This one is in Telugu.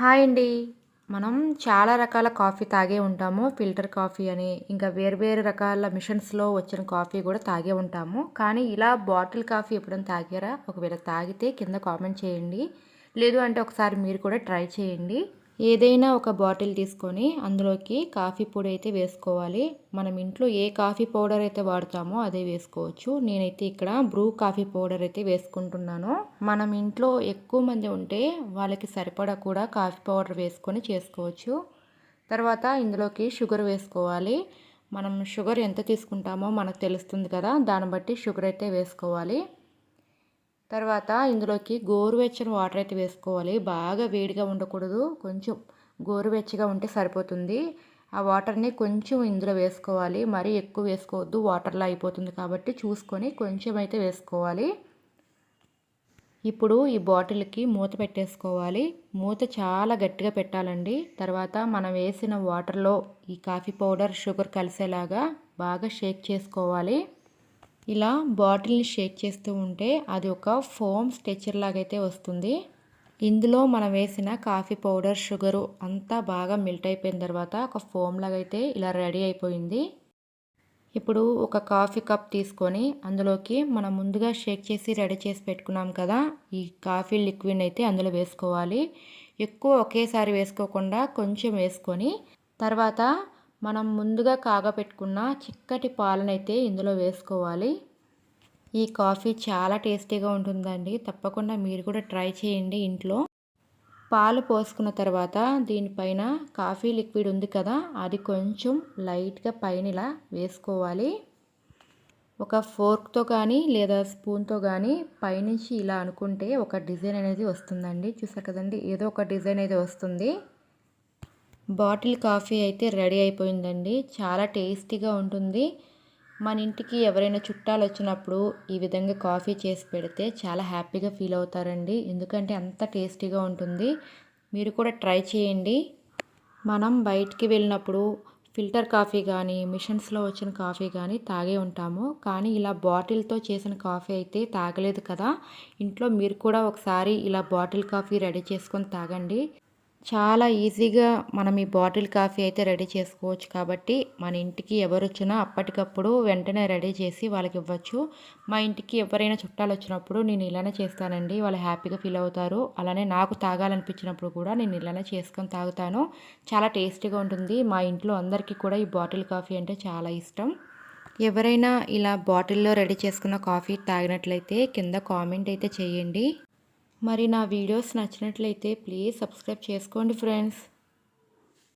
హాయ్ అండి. మనం చాలా రకాల కాఫీ తాగే ఉంటాము. ఫిల్టర్ కాఫీ అని ఇంకా వేరు వేరు రకాల మిషన్స్లో వచ్చిన కాఫీ కూడా తాగే ఉంటాము. కానీ ఇలా బాటిల్ కాఫీ ఎప్పుడైనా తాగారా? ఒకవేళ తాగితే కింద కామెంట్ చేయండి. లేదు అంటే ఒకసారి మీరు కూడా ట్రై చేయండి. ఏదైనా ఒక బాటిల్ తీసుకొని అందులోకి కాఫీ పొడి అయితే వేసుకోవాలి. మనం ఇంట్లో ఏ కాఫీ పౌడర్ అయితే వాడతామో అదే వేసుకోవచ్చు. నేనైతే ఇక్కడ బ్రూ కాఫీ పౌడర్ అయితే వేసుకుంటున్నాను. మనం ఇంట్లో ఎక్కువ మంది ఉంటే వాళ్ళకి సరిపడా కూడా కాఫీ పౌడర్ వేసుకొని చేసుకోవచ్చు. తర్వాత ఇందులోకి షుగర్ వేసుకోవాలి. మనం షుగర్ ఎంత తీసుకుంటామో మనకు తెలుస్తుంది కదా దాన్ని బట్టి షుగర్ అయితే వేసుకోవాలి. తర్వాత ఇందులోకి గోరువెచ్చని వాటర్ అయితే వేసుకోవాలి. బాగా వేడిగా ఉండకూడదు. కొంచెం గోరువెచ్చగా ఉంటే సరిపోతుంది. ఆ వాటర్ని కొంచెం ఇందులో వేసుకోవాలి. మరీ ఎక్కువ వేసుకోవద్దు. వాటర్లో అయిపోతుంది కాబట్టి చూసుకొని కొంచెం అయితే వేసుకోవాలి. ఇప్పుడు ఈ బాటిల్కి మూత పెట్టేసుకోవాలి. మూత చాలా గట్టిగా పెట్టాలండి. తర్వాత మనం వేసిన వాటర్లో ఈ కాఫీ పౌడర్ షుగర్ కలిసేలాగా బాగా షేక్ చేసుకోవాలి. ఇలా బాటిల్ని షేక్ చేస్తూ ఉంటే అది ఒక ఫోమ్ స్ట్రెచర్ లాగైతే వస్తుంది. ఇందులో మనం వేసిన కాఫీ పౌడర్ షుగరు అంతా బాగా మెల్ట్ అయిపోయిన తర్వాత ఒక ఫోమ్ లాగైతే ఇలా రెడీ అయిపోయింది. ఇప్పుడు ఒక కాఫీ కప్ తీసుకొని అందులోకి మనం ముందుగా షేక్ చేసి రెడీ చేసి పెట్టుకున్నాం కదా ఈ కాఫీ లిక్విడ్ అయితే అందులో వేసుకోవాలి. ఎక్కువ ఒకేసారి వేసుకోకుండా కొంచెం వేసుకొని తర్వాత మనం ముందుగా కాగపెట్టుకున్న చిక్కటి పాలనైతే ఇందులో వేసుకోవాలి. ఈ కాఫీ చాలా టేస్టీగా ఉంటుందండి. తప్పకుండా మీరు కూడా ట్రై చేయండి ఇంట్లో. పాలు పోసుకున్న తర్వాత దీనిపైన కాఫీ లిక్విడ్ ఉంది కదా అది కొంచెం లైట్గా పైన ఇలా వేసుకోవాలి. ఒక ఫోర్క్తో కానీ లేదా స్పూన్తో కానీ పైనుంచి ఇలా అనుకుంటే ఒక డిజైన్ అనేది వస్తుందండి. చూసారు కదండి ఏదో ఒక డిజైన్ అయితే వస్తుంది. బాటిల్ కాఫీ అయితే రెడీ అయిపోయిందండి. చాలా టేస్టీగా ఉంటుంది. మన ఇంటికి ఎవరైనా చుట్టాలు వచ్చినప్పుడు ఈ విధంగా కాఫీ చేసి పెడితే చాలా హ్యాపీగా ఫీల్ అవుతారండి. ఎందుకంటే అంత టేస్టీగా ఉంటుంది. మీరు కూడా ట్రై చేయండి. మనం బయటికి వెళ్ళినప్పుడు ఫిల్టర్ కాఫీ కానీ మిషన్స్లో వచ్చిన కాఫీ కానీ తాగే ఉంటాము. కానీ ఇలా బాటిల్తో చేసిన కాఫీ అయితే తాగలేదు కదా. ఇంట్లో మీరు కూడా ఒకసారి ఇలా బాటిల్ కాఫీ రెడీ చేసుకొని తాగండి. చాలా ఈజీగా మనం ఈ బాటిల్ కాఫీ అయితే రెడీ చేసుకోవచ్చు. కాబట్టి మన ఇంటికి ఎవరు వచ్చినా అప్పటికప్పుడు వెంటనే రెడీ చేసి వాళ్ళకి ఇవ్వచ్చు. మా ఇంటికి ఎవరైనా చుట్టాలు వచ్చినప్పుడు నేను ఇలానే చేస్తానండి. వాళ్ళు హ్యాపీగా ఫీల్ అవుతారు. అలానే నాకు తాగాలనిపించినప్పుడు కూడా నేను ఇలానే చేసుకొని తాగుతాను. చాలా టేస్టీగా ఉంటుంది. మా ఇంట్లో అందరికీ కూడా ఈ బాటిల్ కాఫీ అంటే చాలా ఇష్టం. ఎవరైనా ఇలా బాటిల్లో రెడీ చేసుకున్న కాఫీ తాగినట్లయితే కింద కామెంట్ అయితే చేయండి. మరి నా వీడియోస్ నచ్చినట్లయితే ప్లీజ్ సబ్స్క్రైబ్ చేసుకోండి ఫ్రెండ్స్